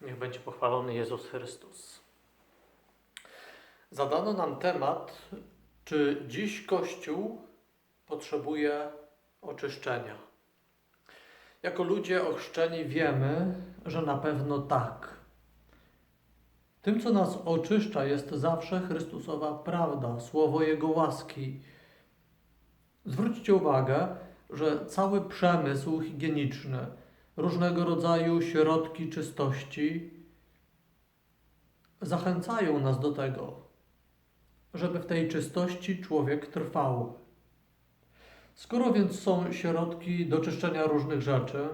Niech będzie pochwalony Jezus Chrystus. Zadano nam temat, czy dziś Kościół potrzebuje oczyszczenia. Jako ludzie ochrzczeni wiemy, że na pewno tak. Tym, co nas oczyszcza, jest zawsze Chrystusowa prawda, słowo Jego łaski. Zwróćcie uwagę, że cały przemysł higieniczny, różnego rodzaju środki czystości zachęcają nas do tego, żeby w tej czystości człowiek trwał. Skoro więc są środki do czyszczenia różnych rzeczy,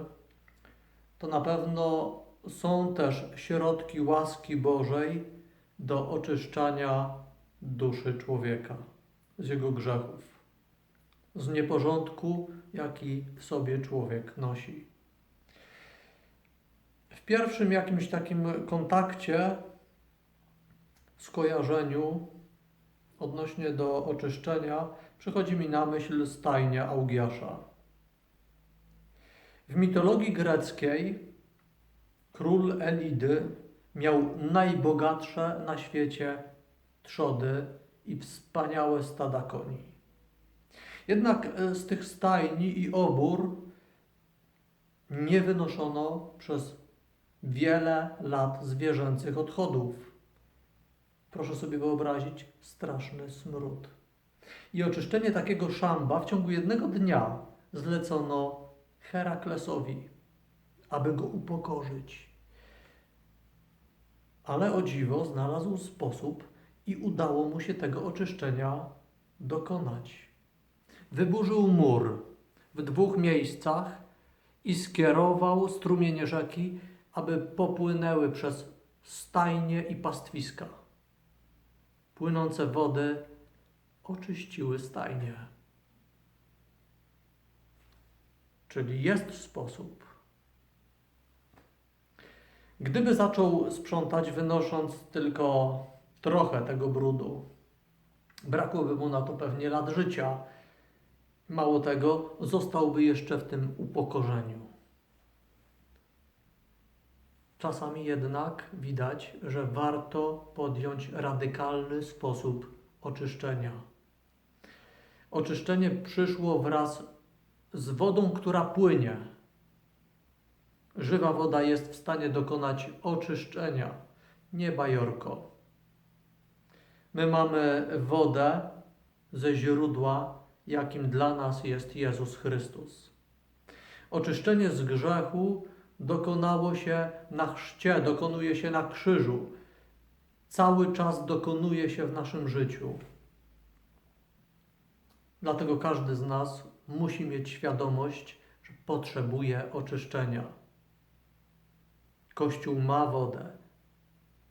to na pewno są też środki łaski Bożej do oczyszczania duszy człowieka z jego grzechów, z nieporządku, jaki w sobie człowiek nosi. W pierwszym jakimś takim kontakcie, skojarzeniu odnośnie do oczyszczenia, przychodzi mi na myśl stajnia Augiasza. W mitologii greckiej król Elidy miał najbogatsze na świecie trzody i wspaniałe stada koni. Jednak e, z tych stajni i obór nie wynoszono przez wiele lat zwierzęcych odchodów. Proszę sobie wyobrazić straszny smród. I oczyszczenie takiego szamba w ciągu jednego dnia zlecono Heraklesowi, aby go upokorzyć. Ale o dziwo znalazł sposób i udało mu się tego oczyszczenia dokonać. Wyburzył mur w dwóch miejscach i skierował strumienie rzeki, aby popłynęły przez stajnie i pastwiska. Płynące wody oczyściły stajnie. Czyli jest sposób. Gdyby zaczął sprzątać, wynosząc tylko trochę tego brudu, brakłoby mu na to pewnie lat życia. Mało tego, zostałby jeszcze w tym upokorzeniu. Czasami jednak widać, że warto podjąć radykalny sposób oczyszczenia. Oczyszczenie przyszło wraz z wodą, która płynie. Żywa woda jest w stanie dokonać oczyszczenia, nie bajorko. My mamy wodę ze źródła, jakim dla nas jest Jezus Chrystus. Oczyszczenie z grzechu dokonało się na chrzcie, dokonuje się na krzyżu. Cały czas dokonuje się w naszym życiu. Dlatego każdy z nas musi mieć świadomość, że potrzebuje oczyszczenia. Kościół ma wodę.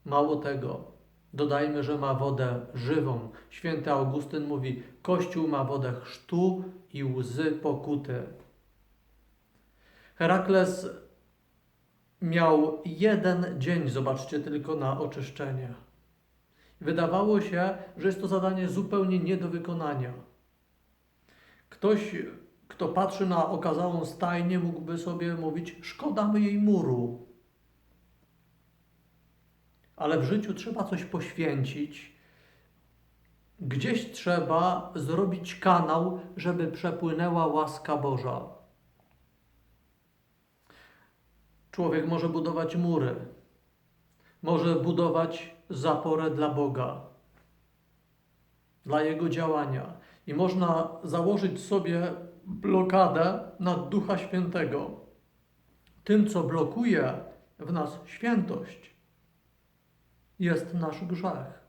Mało tego, dodajmy, że ma wodę żywą. Święty Augustyn mówi: Kościół ma wodę chrztu i łzy pokuty. Herakles miał jeden dzień, zobaczcie tylko, na oczyszczenie. Wydawało się, że jest to zadanie zupełnie nie do wykonania. Ktoś, kto patrzy na okazałą stajnię, mógłby sobie mówić: Szkoda jej muru. Ale w życiu trzeba coś poświęcić. Gdzieś trzeba zrobić kanał, żeby przepłynęła łaska Boża. Człowiek może budować mury, może budować zaporę dla Boga, dla Jego działania. I można założyć sobie blokadę na Ducha Świętego. Tym, co blokuje w nas świętość, jest nasz grzech.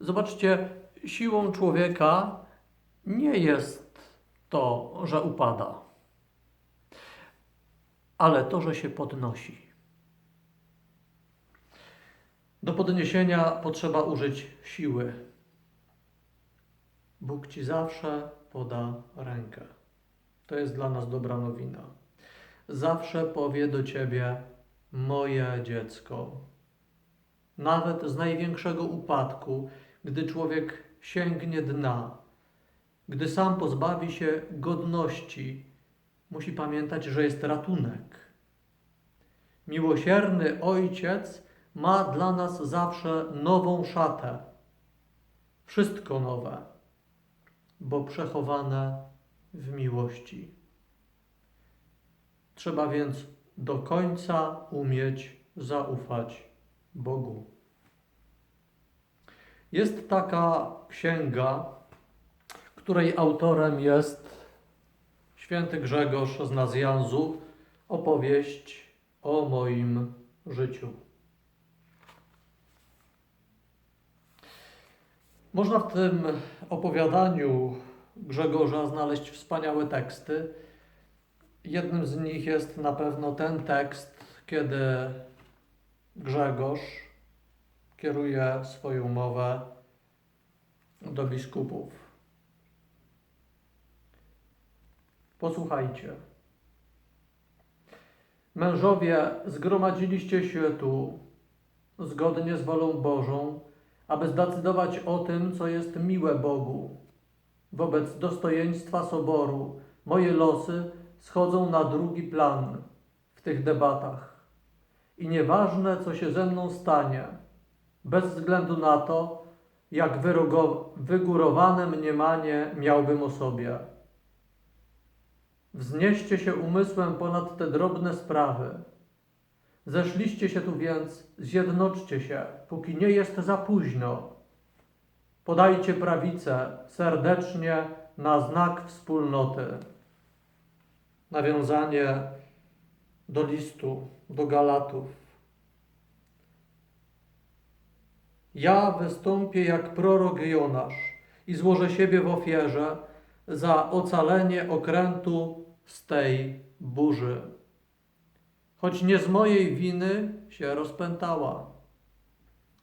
Zobaczcie, siłą człowieka nie jest to, że upada ale to, że się podnosi. Do podniesienia potrzeba użyć siły. Bóg ci zawsze poda rękę. To jest dla nas dobra nowina. Zawsze powie do ciebie: Moje dziecko. Nawet z największego upadku, gdy człowiek sięgnie dna, gdy sam pozbawi się godności, musi pamiętać, że jest ratunek. Miłosierny Ojciec ma dla nas zawsze nową szatę. Wszystko nowe, bo przechowane w miłości. Trzeba więc do końca umieć zaufać Bogu. Jest taka księga, której autorem jest święty Grzegorz z Nazjanzu, opowieść o moim życiu. Można w tym opowiadaniu Grzegorza znaleźć wspaniałe teksty. Jednym z nich jest na pewno ten tekst, kiedy Grzegorz kieruje swoją mowę do biskupów. Posłuchajcie. Mężowie, zgromadziliście się tu zgodnie z wolą Bożą, aby zdecydować o tym, co jest miłe Bogu. Wobec dostojeństwa soboru moje losy schodzą na drugi plan w tych debatach. I nieważne, co się ze mną stanie, bez względu na to, jak wygórowane mniemanie miałbym o sobie. Wznieście się umysłem ponad te drobne sprawy. Zeszliście się tu więc, zjednoczcie się, póki nie jest za późno. Podajcie prawicę serdecznie na znak wspólnoty. Nawiązanie do listu do Galatów. Ja wystąpię jak prorok Jonasz i złożę siebie w ofierze za ocalenie okrętu z tej burzy. Choć nie z mojej winy się rozpętała.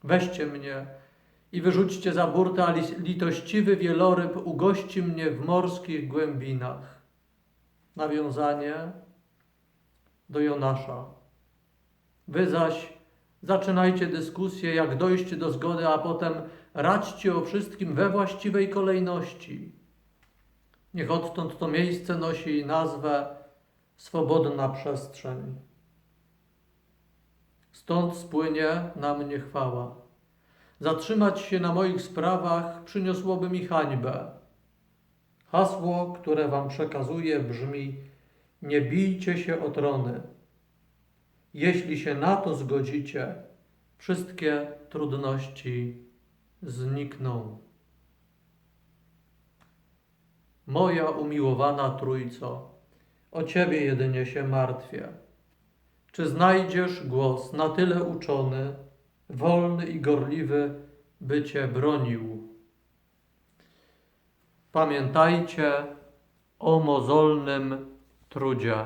Weźcie mnie i wyrzućcie za burtę, a litościwy wieloryb ugości mnie w morskich głębinach. Nawiązanie do Jonasza. Wy zaś zaczynajcie dyskusję, jak dojść do zgody, a potem radźcie o wszystkim we właściwej kolejności. Niech odtąd to miejsce nosi nazwę swobodna przestrzeń. Stąd spłynie na mnie chwała. Zatrzymać się na moich sprawach przyniosłoby mi hańbę. Hasło, które wam przekazuję, brzmi: Nie bijcie się o trony. Jeśli się na to zgodzicie, wszystkie trudności znikną. Moja umiłowana Trójco, o Ciebie jedynie się martwię. Czy znajdziesz głos na tyle uczony, wolny i gorliwy, by Cię bronił? Pamiętajcie o mozolnym trudzie.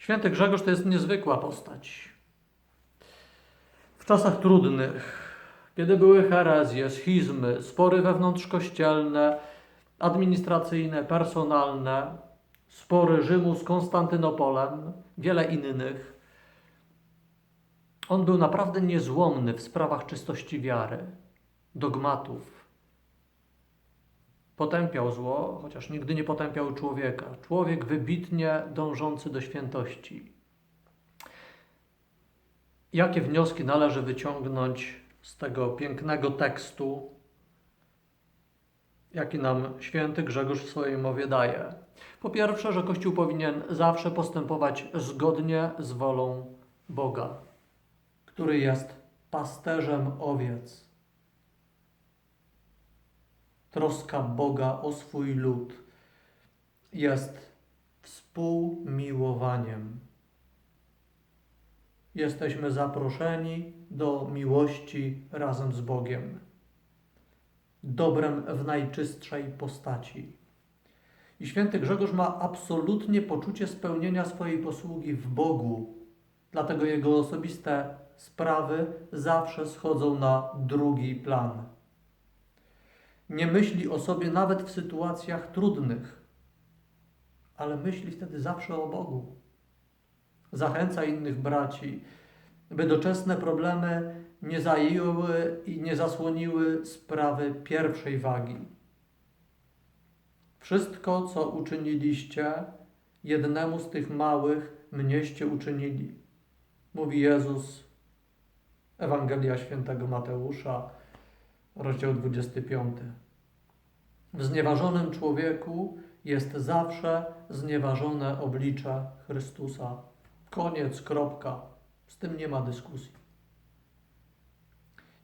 Święty Grzegorz to jest niezwykła postać. W czasach trudnych, kiedy były herezje, schizmy, spory wewnątrzkościelne, administracyjne, personalne, spory Rzymu z Konstantynopolem, wiele innych, on był naprawdę niezłomny w sprawach czystości wiary, dogmatów. Potępiał zło, chociaż nigdy nie potępiał człowieka. Człowiek wybitnie dążący do świętości. Jakie wnioski należy wyciągnąć z tego pięknego tekstu, jaki nam święty Grzegorz w swojej mowie daje? Po pierwsze, że Kościół powinien zawsze postępować zgodnie z wolą Boga, który jest pasterzem owiec troska Boga o swój lud jest współmiłowaniem. Jesteśmy zaproszeni do miłości razem z Bogiem, dobrem w najczystszej postaci. I święty Grzegorz ma absolutnie poczucie spełnienia swojej posługi w Bogu, dlatego jego osobiste sprawy zawsze schodzą na drugi plan nie myśli o sobie nawet w sytuacjach trudnych, ale myśli wtedy zawsze o Bogu. Zachęca innych braci, by doczesne problemy nie zajęły i nie zasłoniły sprawy pierwszej wagi. Wszystko, co uczyniliście, jednemu z tych małych mnieście uczynili. Mówi Jezus, Ewangelia Świętego Mateusza, rozdział 25. W znieważonym człowieku jest zawsze znieważone oblicze Chrystusa. Koniec, kropka. Z tym nie ma dyskusji.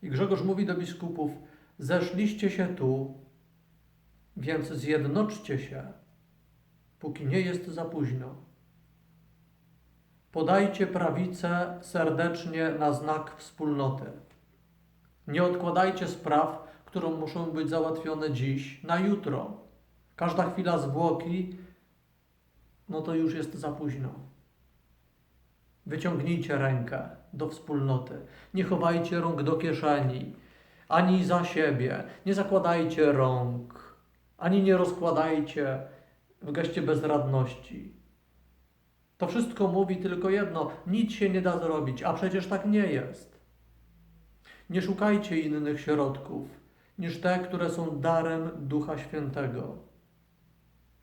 I Grzegorz mówi do biskupów: Zeszliście się tu, więc zjednoczcie się, póki nie jest za późno. Podajcie prawicę serdecznie na znak wspólnoty. Nie odkładajcie spraw, które muszą być załatwione dziś, na jutro. Każda chwila zwłoki, no to już jest za późno. Wyciągnijcie rękę do wspólnoty. Nie chowajcie rąk do kieszeni, ani za siebie. Nie zakładajcie rąk, ani nie rozkładajcie w geście bezradności. To wszystko mówi tylko jedno: nic się nie da zrobić, a przecież tak nie jest. Nie szukajcie innych środków niż te, które są darem Ducha Świętego.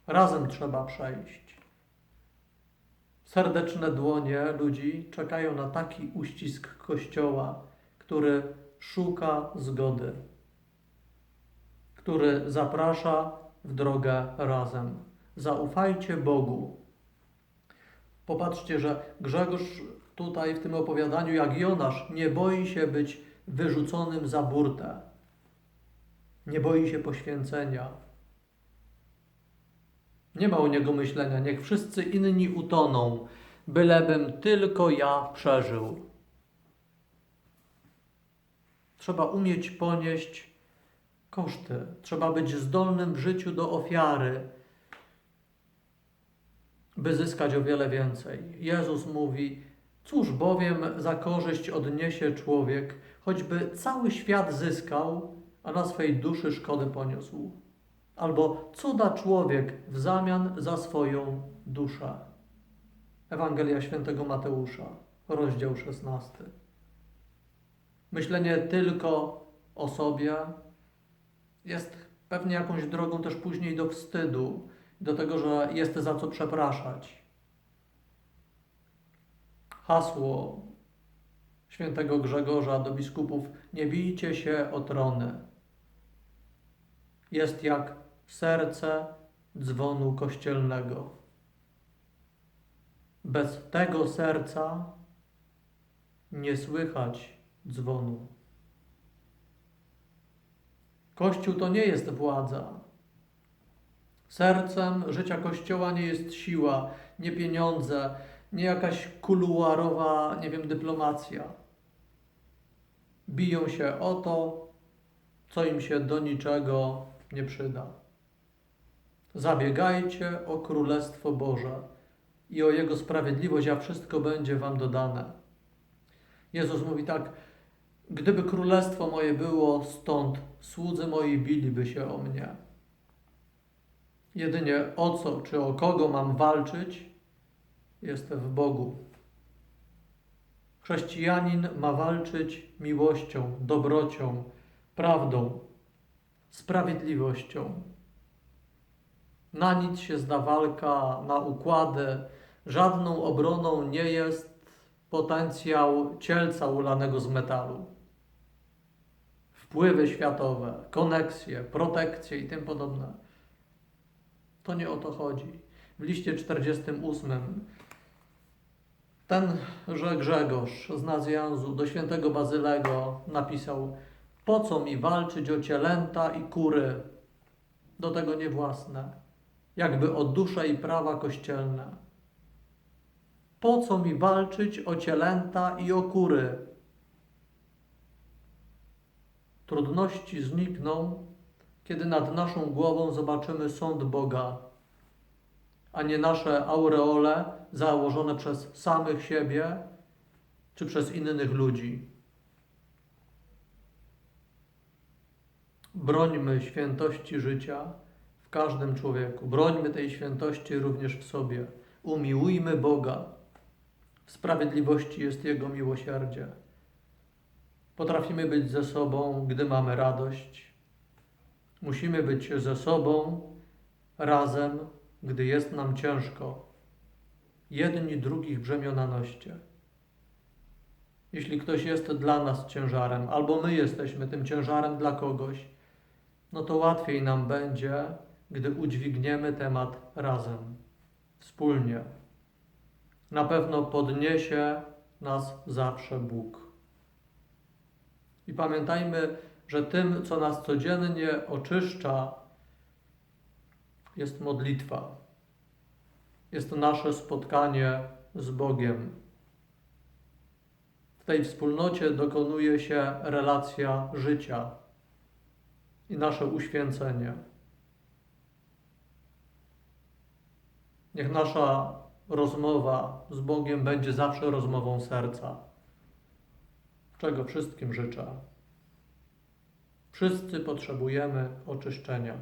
Razem trzeba przejść. Serdeczne dłonie ludzi czekają na taki uścisk Kościoła, który szuka zgody, który zaprasza w drogę razem. Zaufajcie Bogu. Popatrzcie, że Grzegorz tutaj w tym opowiadaniu, jak Jonasz, nie boi się być wyrzuconym za burtę. Nie boi się poświęcenia. Nie ma u niego myślenia, niech wszyscy inni utoną, bylebym tylko ja przeżył. Trzeba umieć ponieść koszty, trzeba być zdolnym w życiu do ofiary, by zyskać o wiele więcej. Jezus mówi: Cóż bowiem za korzyść odniesie człowiek, choćby cały świat zyskał, a na swej duszy szkodę poniósł? Albo co da człowiek w zamian za swoją duszę? Ewangelia Świętego Mateusza, rozdział 16. Myślenie tylko o sobie jest pewnie jakąś drogą też później do wstydu, do tego, że jest za co przepraszać. Hasło świętego Grzegorza do biskupów: Nie bijcie się o trony. Jest jak serce dzwonu kościelnego. Bez tego serca nie słychać dzwonu. Kościół to nie jest władza. Sercem życia Kościoła nie jest siła, nie pieniądze, nie jakaś kuluarowa, nie wiem, dyplomacja. Biją się o to, co im się do niczego nie przyda. Zabiegajcie o Królestwo Boże i o Jego sprawiedliwość, a wszystko będzie Wam dodane. Jezus mówi tak, gdyby Królestwo moje było stąd, słudzy moi biliby się o mnie. Jedynie o co czy o kogo mam walczyć, jest w Bogu. Chrześcijanin ma walczyć miłością, dobrocią, prawdą, sprawiedliwością. Na nic się zda walka, na układy. Żadną obroną nie jest potencjał cielca ulanego z metalu. Wpływy światowe, koneksje, protekcje i tym podobne. To nie o to chodzi. W liście 48 tenże Grzegorz z Nazjanzu do świętego Bazylego napisał po co mi walczyć o cielęta i kury, do tego nie własne, jakby o dusze i prawa kościelne. Po co mi walczyć o cielęta i o kury? Trudności znikną, kiedy nad naszą głową zobaczymy sąd Boga, a nie nasze aureole założone przez samych siebie czy przez innych ludzi. Brońmy świętości życia w każdym człowieku. Brońmy tej świętości również w sobie. Umiłujmy Boga. W sprawiedliwości jest Jego miłosierdzie. Potrafimy być ze sobą, gdy mamy radość. Musimy być ze sobą razem, gdy jest nam ciężko. Jedni drugich brzemiona noście. Jeśli ktoś jest dla nas ciężarem, albo my jesteśmy tym ciężarem dla kogoś, no to łatwiej nam będzie, gdy udźwigniemy temat razem, wspólnie. Na pewno podniesie nas zawsze Bóg. I pamiętajmy, że tym, co nas codziennie oczyszcza, jest modlitwa. Jest nasze spotkanie z Bogiem. W tej wspólnocie dokonuje się relacja życia i nasze uświęcenie. Niech nasza rozmowa z Bogiem będzie zawsze rozmową serca, czego wszystkim życzę. Wszyscy potrzebujemy oczyszczenia.